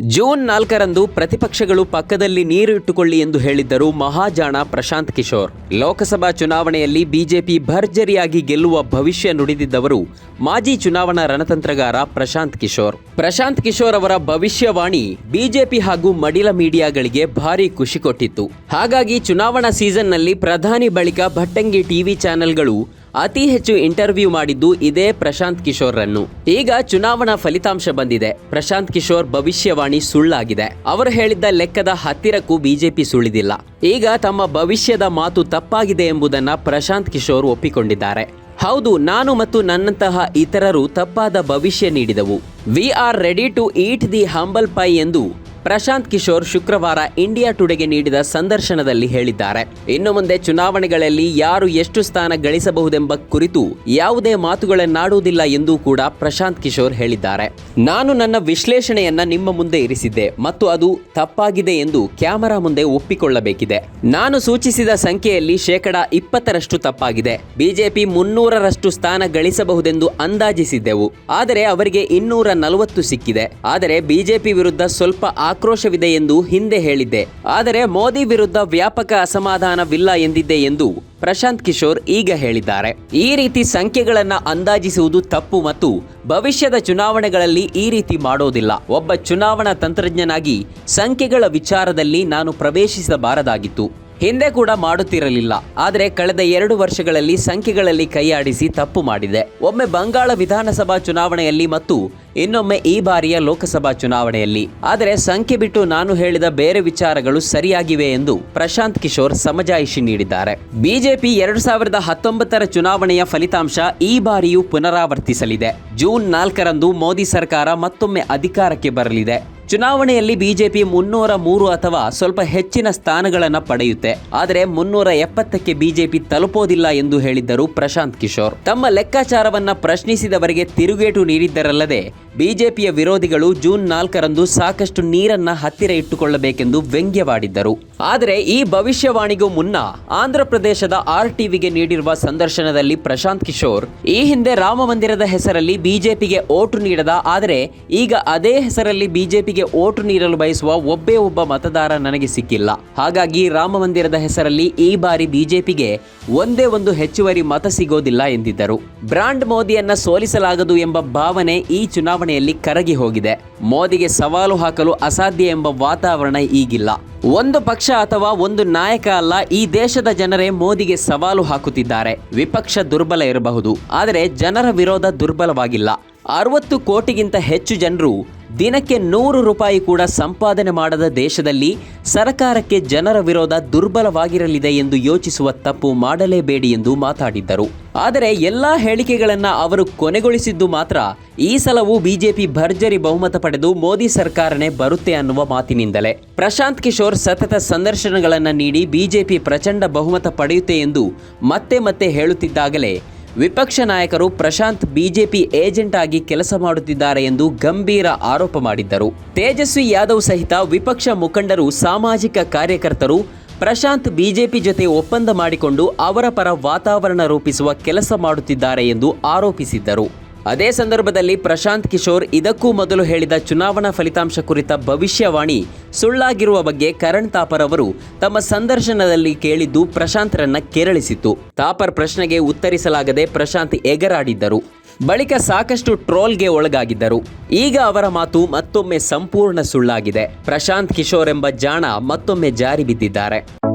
June ನಾಲ್ಕರಂದು ಪ್ರತಿಪಕ್ಷಗಳು ಪಕ್ಕದಲ್ಲಿ ನೀರು ಇಟ್ಟುಕೊಳ್ಳಿ ಎಂದು ಹೇಳಿದ್ದರು ಮಹಾಜಾಣ ಪ್ರಶಾಂತ್ ಕಿಶೋರ್. ಲೋಕಸಭಾ ಚುನಾವಣೆಯಲ್ಲಿ ಬಿಜೆಪಿ ಭರ್ಜರಿಯಾಗಿ ಗೆಲ್ಲುವ ಭವಿಷ್ಯ ನುಡಿದಿದ್ದವರು ಮಾಜಿ ಚುನಾವಣಾ ರಣತಂತ್ರಗಾರ ಪ್ರಶಾಂತ್ ಕಿಶೋರ್. ಪ್ರಶಾಂತ್ ಕಿಶೋರ್ ಅವರ ಭವಿಷ್ಯವಾಣಿ ಬಿಜೆಪಿ ಹಾಗೂ ಮಡಿಲ ಮೀಡಿಯಾಗಳಿಗೆ ಭಾರಿ ಖುಷಿ ಕೊಟ್ಟಿತ್ತು. ಹಾಗಾಗಿ ಚುನಾವಣಾ ಸೀಸನ್ನಲ್ಲಿ ಪ್ರಧಾನಿ ಬಳಿಕ ಭಟ್ಟಂಗಿ ಟಿವಿ ಚಾನೆಲ್ಗಳು ಅತಿ ಹೆಚ್ಚು ಇಂಟರ್ವ್ಯೂ ಮಾಡಿದ್ದು ಇದೇ ಪ್ರಶಾಂತ್ ಕಿಶೋರ್ರನ್ನು. ಈಗ ಚುನಾವಣಾ ಫಲಿತಾಂಶ ಬಂದಿದೆ. ಪ್ರಶಾಂತ್ ಕಿಶೋರ್ ಭವಿಷ್ಯವಾಣಿ ಸುಳ್ಳಾಗಿದೆ. ಅವರು ಹೇಳಿದ್ದ ಲೆಕ್ಕದ ಹತ್ತಿರಕ್ಕೂ ಬಿಜೆಪಿ ಸುಳಿದಿಲ್ಲ. ಈಗ ತಮ್ಮ ಭವಿಷ್ಯದ ಮಾತು ತಪ್ಪಾಗಿದೆ ಎಂಬುದನ್ನ ಪ್ರಶಾಂತ್ ಕಿಶೋರ್ ಒಪ್ಪಿಕೊಂಡಿದ್ದಾರೆ. ಹೌದು, ನಾನು ಮತ್ತು ನನ್ನಂತಹ ಇತರರು ತಪ್ಪಾದ ಭವಿಷ್ಯ ನೀಡಿದವು. We are ready to eat the humble pie ಎಂದು ಪ್ರಶಾಂತ್ ಕಿಶೋರ್ ಶುಕ್ರವಾರ ಇಂಡಿಯಾ ಟುಡೆಗೆ ನೀಡಿದ ಸಂದರ್ಶನದಲ್ಲಿ ಹೇಳಿದ್ದಾರೆ. ಇನ್ನು ಮುಂದೆ ಚುನಾವಣೆಗಳಲ್ಲಿ ಯಾರು ಎಷ್ಟು ಸ್ಥಾನ ಗಳಿಸಬಹುದೆಂಬ ಕುರಿತು ಯಾವುದೇ ಮಾತುಗಳನ್ನಾಡುವುದಿಲ್ಲ ಎಂದು ಕೂಡ ಪ್ರಶಾಂತ್ ಕಿಶೋರ್ ಹೇಳಿದ್ದಾರೆ. ನಾನು ನನ್ನ ವಿಶ್ಲೇಷಣೆಯನ್ನ ನಿಮ್ಮ ಮುಂದೆ ಇರಿಸಿದ್ದೆ ಮತ್ತು ಅದು ತಪ್ಪಾಗಿದೆ ಎಂದು ಕ್ಯಾಮರಾ ಮುಂದೆ ಒಪ್ಪಿಕೊಳ್ಳಬೇಕಿದೆ. ನಾನು ಸೂಚಿಸಿದ ಸಂಖ್ಯೆಯಲ್ಲಿ ಶೇಕಡ ಇಪ್ಪತ್ತರಷ್ಟು ತಪ್ಪಾಗಿದೆ. ಬಿಜೆಪಿ ಮುನ್ನೂರರಷ್ಟು ಸ್ಥಾನ ಗಳಿಸಬಹುದೆಂದು ಅಂದಾಜಿಸಿದ್ದೆವು. ಆದರೆ ಅವರಿಗೆ ಇನ್ನೂರ ನಲವತ್ತು ಸಿಕ್ಕಿದೆ. ಆದರೆ ಬಿಜೆಪಿ ವಿರುದ್ಧ ಸ್ವಲ್ಪ ಆಕ್ರೋಶವಿದೆ ಎಂದು ಹಿಂದೆ ಹೇಳಿದ್ದೆ. ಆದರೆ ಮೋದಿ ವಿರುದ್ಧ ವ್ಯಾಪಕ ಅಸಮಾಧಾನವಿಲ್ಲ ಎಂದಿದ್ದೆ ಎಂದು ಪ್ರಶಾಂತ್ ಕಿಶೋರ್ ಈಗ ಹೇಳಿದ್ದಾರೆ. ಈ ರೀತಿ ಸಂಖ್ಯೆಗಳನ್ನ ಅಂದಾಜಿಸುವುದು ತಪ್ಪು ಮತ್ತು ಭವಿಷ್ಯದ ಚುನಾವಣೆಗಳಲ್ಲಿ ಈ ರೀತಿ ಮಾಡೋದಿಲ್ಲ. ಒಬ್ಬ ಚುನಾವಣಾ ತಂತ್ರಜ್ಞನಾಗಿ ಸಂಖ್ಯೆಗಳ ವಿಚಾರದಲ್ಲಿ ನಾನು ಪ್ರವೇಶಿಸಬಾರದಾಗಿತ್ತು. ಹಿಂದೆ ಕೂಡ ಮಾಡುತ್ತಿರಲಿಲ್ಲ. ಆದರೆ ಕಳೆದ ಎರಡು ವರ್ಷಗಳಲ್ಲಿ ಸಂಖ್ಯೆಗಳಲ್ಲಿ ಕೈಯಾಡಿಸಿ ತಪ್ಪು ಮಾಡಿದೆ. ಒಮ್ಮೆ ಬಂಗಾಳ ವಿಧಾನಸಭಾ ಚುನಾವಣೆಯಲ್ಲಿ ಮತ್ತು ಇನ್ನೊಮ್ಮೆ ಈ ಬಾರಿಯ ಲೋಕಸಭಾ ಚುನಾವಣೆಯಲ್ಲಿ. ಆದರೆ ಸಂಖ್ಯೆ ಬಿಟ್ಟು ನಾನು ಹೇಳಿದ ಬೇರೆ ವಿಚಾರಗಳು ಸರಿಯಾಗಿವೆ ಎಂದು ಪ್ರಶಾಂತ್ ಕಿಶೋರ್ ಸಮಜಾಯಿಷಿ ನೀಡಿದ್ದಾರೆ. ಬಿಜೆಪಿ ಎರಡು ಸಾವಿರದ ಹತ್ತೊಂಬತ್ತರ ಚುನಾವಣೆಯ ಫಲಿತಾಂಶ ಈ ಬಾರಿಯೂ ಪುನರಾವರ್ತಿಸಲಿದೆ. ಜೂನ್ ನಾಲ್ಕರಂದು ಮೋದಿ ಸರ್ಕಾರ ಮತ್ತೊಮ್ಮೆ ಅಧಿಕಾರಕ್ಕೆ ಬರಲಿದೆ. ಚುನಾವಣೆಯಲ್ಲಿ ಬಿಜೆಪಿ ಮುನ್ನೂರ ಮೂರು ಅಥವಾ ಸ್ವಲ್ಪ ಹೆಚ್ಚಿನ ಸ್ಥಾನಗಳನ್ನು ಪಡೆಯುತ್ತೆ. ಆದರೆ ಮುನ್ನೂರ ಎಪ್ಪತ್ತಕ್ಕೆ ಬಿಜೆಪಿ ತಲುಪೋದಿಲ್ಲ ಎಂದು ಹೇಳಿದ್ದರು ಪ್ರಶಾಂತ್ ಕಿಶೋರ್. ತಮ್ಮ ಲೆಕ್ಕಾಚಾರವನ್ನ ಪ್ರಶ್ನಿಸಿದವರಿಗೆ ತಿರುಗೇಟು ನೀಡಿದ್ದರಲ್ಲದೆ, ಬಿಜೆಪಿಯ ವಿರೋಧಿಗಳು ಜೂನ್ ನಾಲ್ಕರಂದು ಸಾಕಷ್ಟು ನೀರನ್ನ ಹತ್ತಿರ ಇಟ್ಟುಕೊಳ್ಳಬೇಕೆಂದು ವ್ಯಂಗ್ಯವಾಡಿದ್ದರು. ಆದರೆ ಈ ಭವಿಷ್ಯವಾಣಿಗೂ ಮುನ್ನ ಆಂಧ್ರ ಪ್ರದೇಶದ ಆರ್ ಟಿವಿಗೆ ನೀಡಿರುವ ಸಂದರ್ಶನದಲ್ಲಿ ಪ್ರಶಾಂತ್ ಕಿಶೋರ್, ಈ ಹಿಂದೆ ರಾಮ ಮಂದಿರದ ಹೆಸರಲ್ಲಿ ಬಿಜೆಪಿಗೆ ಓಟು ನೀಡದ, ಆದರೆ ಈಗ ಅದೇ ಹೆಸರಲ್ಲಿ ಬಿಜೆಪಿಗೆ ಓಟು ನೀಡಲು ಬಯಸುವ ಒಬ್ಬೇ ಒಬ್ಬ ಮತದಾರ ನನಗೆ ಸಿಕ್ಕಿಲ್ಲ. ಹಾಗಾಗಿ ರಾಮ ಮಂದಿರದ ಹೆಸರಲ್ಲಿ ಈ ಬಾರಿ ಬಿಜೆಪಿಗೆ ಒಂದೇ ಒಂದು ಹೆಚ್ಚುವರಿ ಮತ ಸಿಗೋದಿಲ್ಲ ಎಂದಿದ್ದರು. ಬ್ರಾಂಡ್ ಮೋದಿಯನ್ನ ಸೋಲಿಸಲಾಗದು ಎಂಬ ಭಾವನೆ ಈ ಚುನಾವಣೆಯಲ್ಲಿ ಕರಗಿ ಹೋಗಿದೆ. ಮೋದಿಗೆ ಸವಾಲು ಹಾಕಲು ಅಸಾಧ್ಯ ಎಂಬ ವಾತಾವರಣ ಈಗಿಲ್ಲ. ಒಂದು ಪಕ್ಷ ಅಥವಾ ಒಂದು ನಾಯಕ ಅಲ್ಲ, ಈ ದೇಶದ ಜನರೇ ಮೋದಿಗೆ ಸವಾಲು ಹಾಕುತ್ತಿದ್ದಾರೆ. ವಿಪಕ್ಷ ದುರ್ಬಲ ಇರಬಹುದು, ಆದರೆ ಜನರ ವಿರೋಧ ದುರ್ಬಲವಾಗಿಲ್ಲ. ಅರವತ್ತು ಕೋಟಿಗಿಂತ ಹೆಚ್ಚು ಜನರು ದಿನಕ್ಕೆ ನೂರು ರೂಪಾಯಿ ಕೂಡ ಸಂಪಾದನೆ ಮಾಡದ ದೇಶದಲ್ಲಿ ಸರ್ಕಾರಕ್ಕೆ ಜನರ ವಿರೋಧ ದುರ್ಬಲವಾಗಿರಲಿದೆ ಎಂದು ಯೋಚಿಸುವ ತಪ್ಪು ಮಾಡಲೇಬೇಡಿ ಎಂದು ಮಾತಾಡಿದ್ದರು. ಆದರೆ ಎಲ್ಲ ಹೇಳಿಕೆಗಳನ್ನು ಅವರು ಕೊನೆಗೊಳಿಸಿದ್ದು ಮಾತ್ರ ಈ ಸಲವೂ ಬಿಜೆಪಿ ಭರ್ಜರಿ ಬಹುಮತ ಪಡೆದು ಮೋದಿ ಸರ್ಕಾರನೇ ಬರುತ್ತೆ ಅನ್ನುವ ಮಾತಿನಿಂದಲೇ. ಪ್ರಶಾಂತ್ ಕಿಶೋರ್ ಸತತ ಸಂದರ್ಶನಗಳನ್ನು ನೀಡಿ ಬಿಜೆಪಿ ಪ್ರಚಂಡ ಬಹುಮತ ಪಡೆಯುತ್ತೆ ಎಂದು ಮತ್ತೆ ಮತ್ತೆ ಹೇಳುತ್ತಿದ್ದಾಗಲೇ ವಿಪಕ್ಷ ನಾಯಕರು ಪ್ರಶಾಂತ್ ಬಿಜೆಪಿ ಏಜೆಂಟ್ ಆಗಿ ಕೆಲಸ ಮಾಡುತ್ತಿದ್ದಾರೆ ಎಂದು ಗಂಭೀರ ಆರೋಪ ಮಾಡಿದ್ದರು. ತೇಜಸ್ವಿ ಯಾದವ್ ಸಹಿತ ವಿಪಕ್ಷ ಮುಖಂಡರು, ಸಾಮಾಜಿಕ ಕಾರ್ಯಕರ್ತರು ಪ್ರಶಾಂತ್ ಬಿಜೆಪಿ ಜೊತೆ ಒಪ್ಪಂದ ಮಾಡಿಕೊಂಡು ಅವರ ಪರ ವಾತಾವರಣ ರೂಪಿಸುವ ಕೆಲಸ ಮಾಡುತ್ತಿದ್ದಾರೆ ಎಂದು ಆರೋಪಿಸಿದ್ದರು. ಅದೇ ಸಂದರ್ಭದಲ್ಲಿ ಪ್ರಶಾಂತ್ ಕಿಶೋರ್ ಇದಕ್ಕೂ ಮೊದಲು ಹೇಳಿದ ಚುನಾವಣಾ ಫಲಿತಾಂಶ ಕುರಿತ ಭವಿಷ್ಯವಾಣಿ ಸುಳ್ಳಾಗಿರುವ ಬಗ್ಗೆ ಕರಣ್ ತಾಪರ್ ಅವರು ತಮ್ಮ ಸಂದರ್ಶನದಲ್ಲಿ ಕೇಳಿದ್ದು ಪ್ರಶಾಂತ್ರನ್ನ ಕೆರಳಿಸಿತ್ತು. ತಾಪರ್ ಪ್ರಶ್ನೆಗೆ ಉತ್ತರಿಸಲಾಗದೆ ಪ್ರಶಾಂತ್ ಎಗರಾಡಿದ್ದರು. ಬಳಿಕ ಸಾಕಷ್ಟು ಟ್ರೋಲ್ಗೆ ಒಳಗಾಗಿದ್ದರು. ಈಗ ಅವರ ಮಾತು ಮತ್ತೊಮ್ಮೆ ಸಂಪೂರ್ಣ ಸುಳ್ಳಾಗಿದೆ. ಪ್ರಶಾಂತ್ ಕಿಶೋರ್ ಎಂಬ ಜಾಣ ಮತ್ತೊಮ್ಮೆ ಜಾರಿ ಬಿದ್ದಿದ್ದಾರೆ.